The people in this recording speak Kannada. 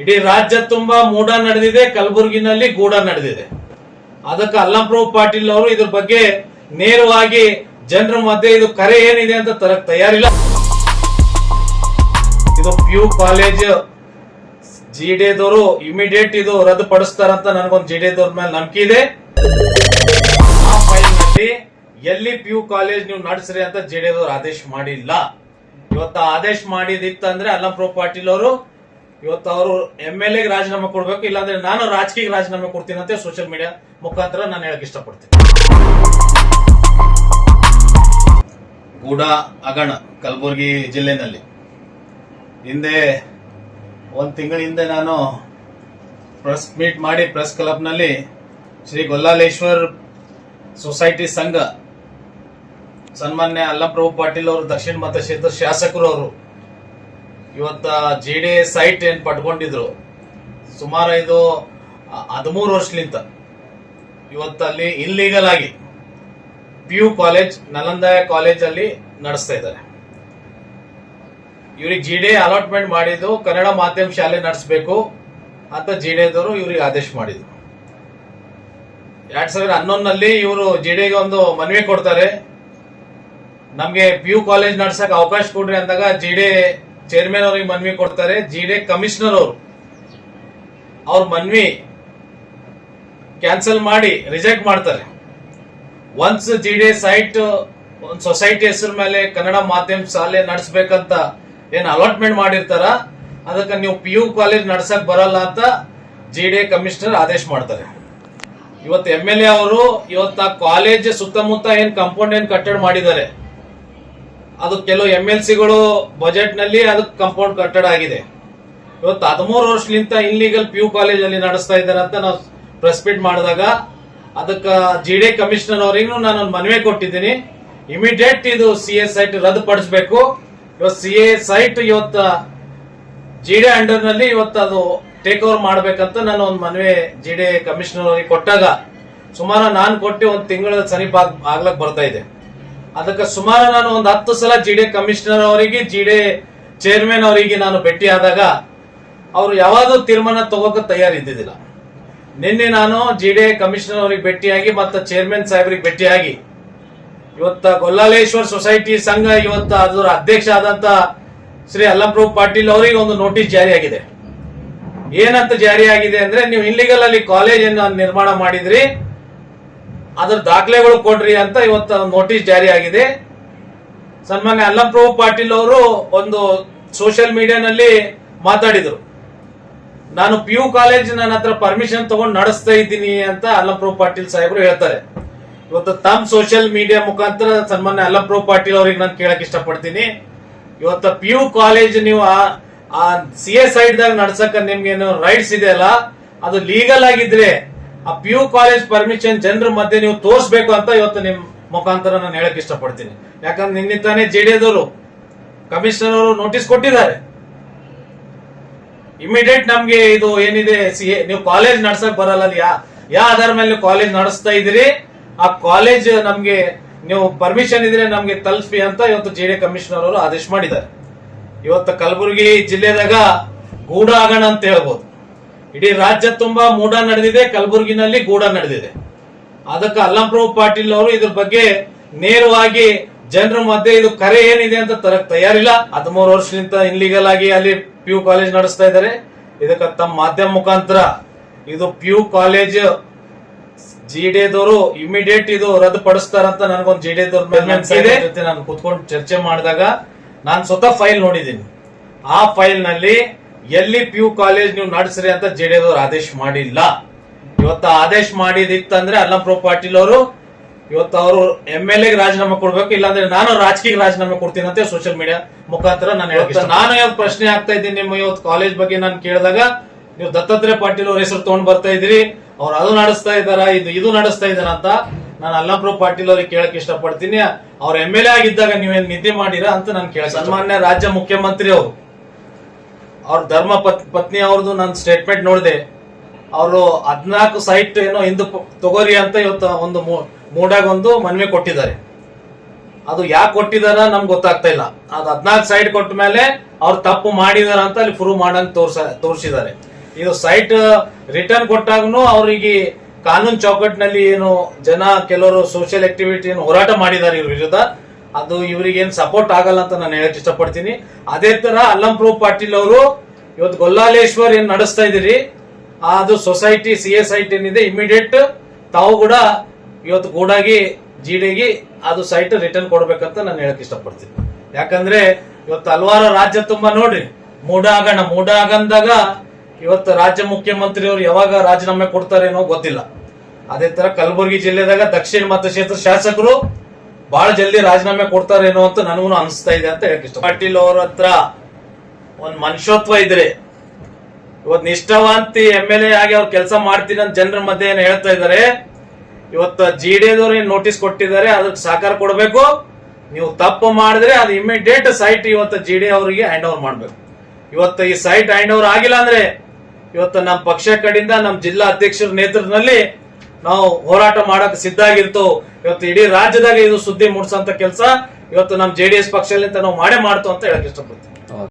ಇಡೀ ರಾಜ್ಯ ತುಂಬಾ ಮೂಡ ನಡೆದಿದೆ, ಕಲಬುರಗಿನಲ್ಲಿ ಗೂಢ ನಡೆದಿದೆ. ಅದಕ್ಕೆ ಅಲ್ಲಂಪ್ರಭು ಪಾಟೀಲ್ ಅವರು ಇದ್ರ ಬಗ್ಗೆ ನೇರವಾಗಿ ಜನರ ಮಧ್ಯೆ ಇದು ಕರೆ ಏನಿದೆ ಅಂತ ತರಕ್ ತಯಾರಿಲ್ಲ. ಇದು ಪ್ಯೂ ಕಾಲೇಜ್, ಜಿ ಡಿದವರು ಇಮಿಡಿಯೇಟ್ ಇದು ರದ್ದು ಪಡಿಸ್ತಾರಂತ ನನಗೊಂದು ಜಿ ಡಿದವ್ರ ಮೇಲೆ ನಂಬಿಕೆ ಇದೆ. ಆ ಫೈಲ್ನಲ್ಲಿ ಎಲ್ಲಿ ಪಿ ಯು ಕಾಲೇಜ್ ನೀವು ನಡೆಸ್ರಿ ಅಂತ ಜೆ ಡಿ ಆದೇಶ ಮಾಡಿಲ್ಲ. ಇವತ್ತು ಆದೇಶ ಮಾಡಿದಿತ್ತಂದ್ರೆ ಅಲ್ಲಂಪ್ರಭು ಪಾಟೀಲ್ ಅವರು ಇವತ್ತು ಅವರು ಎಂ ಎಲ್ ಎಗೆ ರಾಜೀನಾಮೆ ಕೊಡ್ಬೇಕು, ಇಲ್ಲಾಂದ್ರೆ ನಾನು ರಾಜಕೀಯ ರಾಜೀನಾಮೆ ಕೊಡ್ತೀನಿ ಅಂತ ಸೋಷಿಯಲ್ ಮೀಡಿಯಾ ಮುಖಾಂತರ ನಾನು ಹೇಳಕ್ ಇಷ್ಟಪಡ್ತೀನಿ. ಗೂಡ ಅಗಣ, ಕಲಬುರಗಿ ಜಿಲ್ಲೆನಲ್ಲಿ. ಹಿಂದೆ ಒಂದು ತಿಂಗಳ ಹಿಂದೆ ನಾನು ಪ್ರೆಸ್ ಮೀಟ್ ಮಾಡಿ ಪ್ರೆಸ್ ಕ್ಲಬ್ನಲ್ಲಿ ಶ್ರೀ ಗೊಲ್ಲಾಲೇಶ್ವರ್ ಸೊಸೈಟಿ ಸಂಘ, ಸನ್ಮಾನ್ಯ ಅಲ್ಲಪ್ರಭು ಪಾಟೀಲ್ ಅವರು, ದಕ್ಷಿಣ ಮತಕ್ಷೇತ್ರ ಶಾಸಕರು ಅವರು ಇವತ್ತ ಜಿ ಡಿ ಸೈಟ್ ಏನ್ ಪಡ್ಕೊಂಡಿದ್ರು? ಸುಮಾರು ಇದು ಹದಿಮೂರು ವರ್ಷಲಿಂತ. ಇವತ್ತಲ್ಲಿ ಇಲ್ಲೀಗಲ್ ಆಗಿ P U college Nalanda college ಅಲ್ಲಿ ನಡೆಸ್ತಾ ಇದ್ದಾರೆ. ಇವ್ರಿಗೆ ಜಿ ಡಿ ಎ ಅಲಾಟ್ಮೆಂಟ್ ಮಾಡಿದ್ದು ಕನ್ನಡ ಮಾಧ್ಯಮ ಶಾಲೆ ನಡೆಸಬೇಕು ಅಂತ ಜಿ ಡಿ ಎದವರು ಇವ್ರಿಗೆ ಆದೇಶ ಮಾಡಿದ್ರು. ಎರಡ್ ಸಾವಿರದ ಹನ್ನೊಂದಲ್ಲಿ ಇವರು ಜಿ ಡಿಗೆ ಒಂದು ಮನವಿ ಕೊಡ್ತಾರೆ. ನಮಗೆ ಪಿ ಯು ಕಾಲೇಜ್ ನಡ್ಸಕ್ ಅವಕಾಶ ಕೊಡ್ರಿ ಅಂದಾಗ ಜಿ ಡಿ ಚೇರ್ಮನ್ ಅವರಿಗೆ ಮನವಿ ಕೊಡ್ತಾರೆ ಜಿ ಡಿ ಕಮಿಷನರ್ ಅವರು. ಅವ್ರ ಮನವಿ ಕ್ಯಾನ್ಸಲ್ ಮಾಡಿ ರಿಜೆಕ್ಟ್ ಮಾಡ್ತಾರೆ. ಒನ್ಸ್ ಜಿ ಡಿ ಸೈಟ್ ಒಂದು ಸೊಸೈಟಿ ಹೆಸರು ಮೇಲೆ ಕನ್ನಡ ಮಾಧ್ಯಮ ಶಾಲೆ ನಡೆಸ್ಬೇಕಂತ ಏನು ಅಲಾಟ್ಮೆಂಟ್ ಮಾಡಿರ್ತಾರ, ಅದಕ್ಕೆ ನೀವು ಪಿ ಯು ಕಾಲೇಜ್ ನಡ್ಸಕ್ ಬರಲ್ಲ ಅಂತ ಜಿ ಡಿ ಕಮಿಷನರ್ ಆದೇಶ ಮಾಡ್ತಾರೆ. ಇವತ್ತು ಎಂ ಎಲ್ ಎ ಅವರು ಇವತ್ತ ಕಾಲೇಜ್ ಸುತ್ತಮುತ್ತ ಏನು ಕಾಂಪೌಂಡ್ ಏನು ಕಟ್ಟಡ ಮಾಡಿದ್ದಾರೆ. ಅದು ಕೆಲವು ಎಂ ಎಲ್ ಸಿಗಳು ಬಜೆಟ್ನಲ್ಲಿ ಅದಕ್ಕೆ ಕಂಪೌಂಡ್ ಕಟ್ಟಡ ಆಗಿದೆ. ಇವತ್ತು ಹದಿಮೂರು ವರ್ಷಲಿಂತ ಇಲ್ಲಿಗಲ್ ಪಿ ಯು ಕಾಲೇಜ್ ಅಲ್ಲಿ ನಡೆಸ್ತಾ ಇದ್ದಾರೆ ಅಂತ ನಾವು ಪ್ರೆಸ್ ಮೀಟ್ ಮಾಡಿದಾಗ ಅದಕ್ಕೆ ಜಿ ಡಿ ಕಮಿಷನರ್ ಅವರಿಗೂ ನಾನು ಒಂದು ಮನವಿ ಕೊಟ್ಟಿದ್ದೀನಿ. ಇಮಿಡಿಯೇಟ್ ಇದು ಸಿ ಎ ಸೈಟ್ ರದ್ದುಪಡಿಸಬೇಕು ಇವತ್ತು ಸಿ ಎ ಸೈಟ್ ಇವತ್ತು ಜಿ ಡಿ ಅಂಡರ್ನಲ್ಲಿ ಇವತ್ತು ಅದು ಟೇಕ್ ಓವರ್ ಮಾಡಬೇಕಂತ ನಾನು ಒಂದು ಮನವಿ ಜಿ ಡಿ ಕಮಿಷನರ್ ಅವರಿಗೆ ಕೊಟ್ಟಾಗ ಸುಮಾರು ನಾನು ಕೊಟ್ಟು ಒಂದು ತಿಂಗಳ ಸಮೀಪ ಆಗ್- ಆಗ್ಲಕ್ ಬರ್ತಾ ಇದೆ. ಅದಕ್ಕೆ ಸುಮಾರು ನಾನು ಒಂದು ಹತ್ತು ಸಲ ಜಿ ಡಿ ಕಮಿಷನರ್ ಅವರಿಗೆ, ಜಿ ಡಿ ಚೇರ್ಮನ್ ಅವರಿಗೆ ನಾನು ಭೇಟಿ ಆದಾಗ ಅವರು ಯಾವಾಗೂ ತೀರ್ಮಾನ ತಗೋಕ ತಯಾರಿದ್ದಿದ್ದಿಲ್ಲ ನಿನ್ನೆ ನಾನು ಜಿ ಡಿ ಕಮಿಷನರ್ ಅವರಿಗೆ ಭೇಟಿಯಾಗಿ ಮತ್ತು ಚೇರ್ಮನ್ ಸಾಹೇಬ್ರಿಗೆ ಭೇಟಿಯಾಗಿ ಇವತ್ತ ಗೊಲ್ಲಾಲೇಶ್ವರ್ ಸೊಸೈಟಿ ಸಂಘ ಇವತ್ತ ಅದರ ಅಧ್ಯಕ್ಷ ಆದಂತ ಶ್ರೀ ಅಲ್ಲಂಪ್ರಭು ಪಾಟೀಲ್ ಅವರಿಗೆ ಒಂದು ನೋಟಿಸ್ ಜಾರಿಯಾಗಿದೆ. ಏನಂತ ಜಾರಿಯಾಗಿದೆ ಅಂದ್ರೆ ನೀವು ಇಲ್ಲಿಗಲ್ ಅಲ್ಲಿ ಕಾಲೇಜ್ ಅನ್ನು ನಿರ್ಮಾಣ ಮಾಡಿದ್ರಿ ಅದ್ರ ದಾಖಲೆಗಳು ಕೊಡ್ರಿ ಅಂತ ಇವತ್ತು ನೋಟಿಸ್ ಜಾರಿ ಆಗಿದೆ. ಸನ್ಮಾನ್ಯ ಅಲ್ಲಂಪ್ರಭು ಪಾಟೀಲ್ ಅವರು ಒಂದು ಸೋಷಿಯಲ್ ಮೀಡಿಯಾನಲ್ಲಿ ಮಾತಾಡಿದ್ರು. ನಾನು ಪಿ ಯು ಕಾಲೇಜ್ ನನ್ನ ಹತ್ರ ಪರ್ಮಿಷನ್ ತಗೊಂಡು ನಡೆಸ್ತಾ ಇದ್ದೀನಿ ಅಂತ ಅಲ್ಲಂಪ್ರಭು ಪಾಟೀಲ್ ಸಾಹೇಬರು ಹೇಳ್ತಾರೆ. ಇವತ್ತು ತಮ್ಮ ಸೋಷಿಯಲ್ ಮೀಡಿಯಾ ಮುಖಾಂತರ ಸನ್ಮಾನ್ಯ ಅಲ್ಲಂಪ್ರಭು ಪಾಟೀಲ್ ಅವರಿಗೆ ನಾನು ಕೇಳಕ್ ಇಷ್ಟಪಡ್ತೀನಿ. ಇವತ್ತು ಪಿ ಯು ಕಾಲೇಜ್ ನೀವು ಆ- ಸಿ ಸೈಡ್ ದಾಗ ನಿಮ್ಗೆ ನಿಮ್ಗೇನು ರೈಟ್ಸ್ ಇದೆಯಲ್ಲ, ಅದು ಲೀಗಲ್ ಆಗಿದ್ರೆ ಆ ಪಿ ಯು ಕಾಲೇಜ್ ಪರ್ಮಿಷನ್ ಜನರ ಮಧ್ಯೆ ನೀವು ತೋರಿಸ್ಬೇಕು ಅಂತ ಇವತ್ತು ನಿಮ್ ಮುಖಾಂತರ ನಾನು ಹೇಳಕ್ ಇಷ್ಟಪಡ್ತೀನಿ. ಯಾಕಂದ್ರೆ ನಿನ್ನೆ ತಾನೇ ಜೆ ಡಿ ಎಸ್ ಕಮಿಷನರ್ ಅವರು ನೋಟಿಸ್ ಕೊಟ್ಟಿದ್ದಾರೆ. ಇಮಿಡಿಯೇಟ್ ನಮ್ಗೆ ಇದು ಏನಿದೆ, ಸಿ ನೀವು ಕಾಲೇಜ್ ನಡ್ಸಕ್ ಬರಲ್ಲ ಯಾ ಯಾ ಆಧಾರ ಮೇಲೆ ನೀವು ಕಾಲೇಜ್ ನಡೆಸ್ತಾ ಇದ್ದೀರಿ, ಆ ಕಾಲೇಜ್ ನಮ್ಗೆ ನೀವು ಪರ್ಮಿಷನ್ ಇದ್ರೆ ನಮ್ಗೆ ತಲುಪಿ ಅಂತ ಇವತ್ತು ಜೆ ಡಿ ಕಮಿಷನರ್ ಅವರು ಆದೇಶ ಮಾಡಿದ್ದಾರೆ. ಇವತ್ತು ಕಲಬುರಗಿ ಜಿಲ್ಲೆದಾಗ ಗೂಡಾಗಣ ಅಂತ ಹೇಳ್ಬೋದು. ಇಡೀ ರಾಜ್ಯ ತುಂಬಾ ಮೂಡ ನಡೆದಿದೆ ಕಲಬುರಗಿನಲ್ಲಿ ಗೂಢ ನಡೆದಿದೆ. ಅದಕ್ಕೆ ಅಲ್ಲಂಪ್ರಭು ಪಾಟೀಲ್ ಅವರು ಇದ್ರ ಬಗ್ಗೆ ನೇರವಾಗಿ ಜನರ ಮಧ್ಯೆ ಇದು ಕರೆ ಏನಿದೆ ಅಂತ ತರಕ್ ತಯಾರಿಲ್ಲ. ಹದಿಮೂರು ವರ್ಷದಿಂದ ಇನ್ಲೀಗಲ್ ಆಗಿ ಅಲ್ಲಿ ಪಿ ಯು ಕಾಲೇಜ್ ನಡೆಸ್ತಾ ಇದ್ದಾರೆ. ಇದಕ್ಕೆ ತಮ್ಮ ಮಾಧ್ಯಮ ಮುಖಾಂತರ ಇದು ಪಿ ಯು ಕಾಲೇಜ್ ಜಿ ದವರು ಇಮಿಡಿಯೇಟ್ ಇದು ರದ್ದು ಪಡಿಸ್ತಾರಂತ ನನಗೊಂದು ಜೊತೆ ನಾನು ಕುತ್ಕೊಂಡು ಚರ್ಚೆ ಮಾಡಿದಾಗ ನಾನು ಸ್ವತಃ ಫೈಲ್ ನೋಡಿದ್ದೀನಿ. ಆ ಫೈಲ್ನಲ್ಲಿ ಎಲ್ಲಿ ಪಿ ಯು ಕಾಲೇಜ್ ನೀವು ನಡೆಸ್ರಿ ಅಂತ ಜೆ ಡಿ ಆದೇಶ ಮಾಡಿಲ್ಲ. ಇವತ್ತು ಆದೇಶ ಮಾಡಿದಿತ್ತಂದ್ರೆ ಅಲ್ಲಂಪ್ರೋ ಪಾಟೀಲ್ ಅವರು ಇವತ್ತು ಅವರು ಎಂ ಎಲ್ ಎಗೆ ರಾಜೀನಾಮೆ ಕೊಡ್ಬೇಕು ಇಲ್ಲಾಂದ್ರೆ ನಾನು ರಾಜಕೀಯ ರಾಜೀನಾಮೆ ಕೊಡ್ತೀನಿ ಅಂತ ಸೋಷಿಯಲ್ ಮೀಡಿಯಾ ಮುಖಾಂತರ ನಾನು ಹೇಳ್ತೀನಿ ನಾನು ಯಾವ್ದು ಪ್ರಶ್ನೆ ಆಗ್ತಾ ಇದ್ದೀನಿ ನಿಮ್ಮ ಇವತ್ತು ಕಾಲೇಜ್ ಬಗ್ಗೆ ನಾನು ಕೇಳಿದಾಗ ನೀವು ದತ್ತಾತ್ರೇಯ ಪಾಟೀಲ್ ಅವ್ರ ಹೆಸರು ತಗೊಂಡ್ ಬರ್ತಾ ಇದ್ರಿ ಅವ್ರು ಅದು ನಡೆಸ್ತಾ ಇದಾರ ಇದು ಇದು ನಡೆಸ್ತಾ ಇದಾರ ಅಂತ ನಾನು ಅಲ್ಲಂಪ್ರೋ ಪಾಟೀಲ್ ಅವ್ರಿಗೆ ಕೇಳಕ್ ಇಷ್ಟಪಡ್ತೀನಿ. ಅವ್ರ ಎಂ ಎಲ್ ಎ ಆಗಿದ್ದಾಗ ನೀವೇನ್ ನಿದ್ದೆ ಮಾಡಿರಾ ಅಂತ ನಾನು ಕೇಳ ಸನ್ಮಾನ್ಯ ರಾಜ್ಯ ಮುಖ್ಯಮಂತ್ರಿ ಅವರು ಅವ್ರ ಧರ್ಮ ಪತ್- ಪತ್ನಿ ಅವ್ರದ್ದು ನಾನು ಸ್ಟೇಟ್ಮೆಂಟ್ ನೋಡಿದೆ. ಅವರು ಹದಿನಾಲ್ಕು ಸೈಟ್ ಏನೋ ಹಿಂದೂ ತಗೋರಿ ಅಂತ ಇವತ್ತು ಒಂದು ಮೂಡಾಗ ಒಂದು ಮನವಿ ಕೊಟ್ಟಿದ್ದಾರೆ. ಅದು ಯಾಕೆ ಕೊಟ್ಟಿದಾರ ನಮ್ಗೆ ಗೊತ್ತಾಗ್ತಾ ಇಲ್ಲ. ಅದು ಹದಿನಾಲ್ಕು ಸೈಟ್ ಕೊಟ್ಟ ಮೇಲೆ ಅವ್ರು ತಪ್ಪು ಮಾಡಿದಾರ ಅಂತ ಅಲ್ಲಿ ಪ್ರೂವ್ ಮಾಡಂಗ್ ತೋರ್ಸ, ತೋರಿಸಿದ್ದಾರೆ. ಇದು ಸೈಟ್ ರಿಟರ್ನ್ ಕೊಟ್ಟಾಗನು ಅವರಿಗೆ ಕಾನೂನು ಚೌಕಟ್ಟಿನಲ್ಲಿ ಏನು ಜನ ಕೆಲವರು ಸೋಷಿಯಲ್ ಆಕ್ಟಿವಿಟಿ ಹೋರಾಟ ಮಾಡಿದ್ದಾರೆ ಇವ್ರ ವಿರುದ್ಧ. ಅದು ಇವರಿಗೆ ಏನು ಸಪೋರ್ಟ್ ಆಗಲ್ಲ ಅಂತ ನಾನು ಹೇಳಕ್ ಇಷ್ಟಪಡ್ತೀನಿ. ಅದೇ ತರ ಅಲ್ಲಂಪ್ರೂ ಪಾಟೀಲ್ ಅವರು ಇವತ್ತು ಗೊಲ್ಲಾಲೇಶ್ವರ್ ಏನ್ ನಡೆಸ್ತಾ ಇದ್ದೀರಿ, ಅದು ಸೊಸೈಟಿ ಸಿ ಎಸ್ ಐಟಿ ಏನಿದೆ ಇಮಿಡಿಯೇಟ್ ತಾವು ಕೂಡ ಇವತ್ತು ಗೂಡಾಗಿ, ಜಿಡಿಗೆ ಅದು ಸೈಟ್ ರಿಟರ್ನ್ ಕೊಡ್ಬೇಕಂತ ನಾನು ಹೇಳಕ್ ಇಷ್ಟಪಡ್ತೀನಿ. ಯಾಕಂದ್ರೆ ಇವತ್ತು ಹಲವಾರು ರಾಜ್ಯ ತುಂಬಾ ನೋಡ್ರಿ ಮೂಡ ಮೂಡಾಗಂದಾಗ ಇವತ್ತು ರಾಜ್ಯ ಮುಖ್ಯಮಂತ್ರಿ ಅವರು ಯಾವಾಗ ರಾಜೀನಾಮೆ ಕೊಡ್ತಾರೇನೋ ಗೊತ್ತಿಲ್ಲ. ಅದೇ ತರ ಕಲಬುರಗಿ ಜಿಲ್ಲೆದಾಗ ದಕ್ಷಿಣ ಮತಕ್ಷೇತ್ರ ಶಾಸಕರು ಬಹಳ ಜಲ್ದಿ ರಾಜೀನಾಮೆ ಕೊಡ್ತಾರೇನೋ ಅಂತ ನನಗೂ ಅನಿಸ್ತಾ ಇದೆ ಅಂತ ಹೇಳಕ್ ಇಷ್ಟ ಪಾಟೀಲ್ ಅವ್ರ ಹತ್ರ ಒಂದ್ ಮನುಷ್ಯತ್ವ ಇದ್ರೆ, ಇವತ್ ನಿಷ್ಠಾವಂತಿ ಎಂ ಎಲ್ ಎ ಆಗಿ ಅವ್ರು ಕೆಲಸ ಮಾಡ್ತೀನಿ ಅಂತ ಜನರ ಮಧ್ಯೆ ಏನ್ ಹೇಳ್ತಾ ಇದಾರೆ, ಇವತ್ತು ಜಿ ಡಿ ಏನ್ ನೋಟಿಸ್ ಕೊಟ್ಟಿದ್ದಾರೆ, ಅದಕ್ಕೆ ಸಹಕಾರ ಕೊಡಬೇಕು. ನೀವು ತಪ್ಪು ಮಾಡಿದ್ರೆ ಅದು ಇಮಿಡಿಯೇಟ್ ಸೈಟ್ ಇವತ್ತು ಜಿ ಡಿ ಅವರಿಗೆ ಹ್ಯಾಂಡ್ ಓವರ್ ಮಾಡ್ಬೇಕು. ಇವತ್ತು ಈ ಸೈಟ್ ಹ್ಯಾಂಡ್ ಓವರ್ ಆಗಿಲ್ಲ ಅಂದ್ರೆ, ಇವತ್ತು ನಮ್ಮ ಪಕ್ಷ ಕಡೆಯಿಂದ ನಮ್ಮ ಜಿಲ್ಲಾ ಅಧ್ಯಕ್ಷರ ನೇತೃತ್ವದಲ್ಲಿ ನಾವು ಹೋರಾಟ ಮಾಡಕ್ ಸಿದ್ಧ ಆಗಿರ್ತೋ ಇವತ್ತು ಇಡೀ ರಾಜ್ಯದಾಗ ಇದು ಸುದ್ದಿ ಮೂಡಿಸುವಂತ ಕೆಲಸ, ಇವತ್ತು ನಮ್ಮ ಜೆ ಡಿ ಎಸ್ ಪಕ್ಷದಿಂದ ನಾವು ಮಾಡೇ ಮಾಡ್ತು ಅಂತ ಹೇಳಕ್ ಇಷ್ಟಪಡ್ತೀನಿ.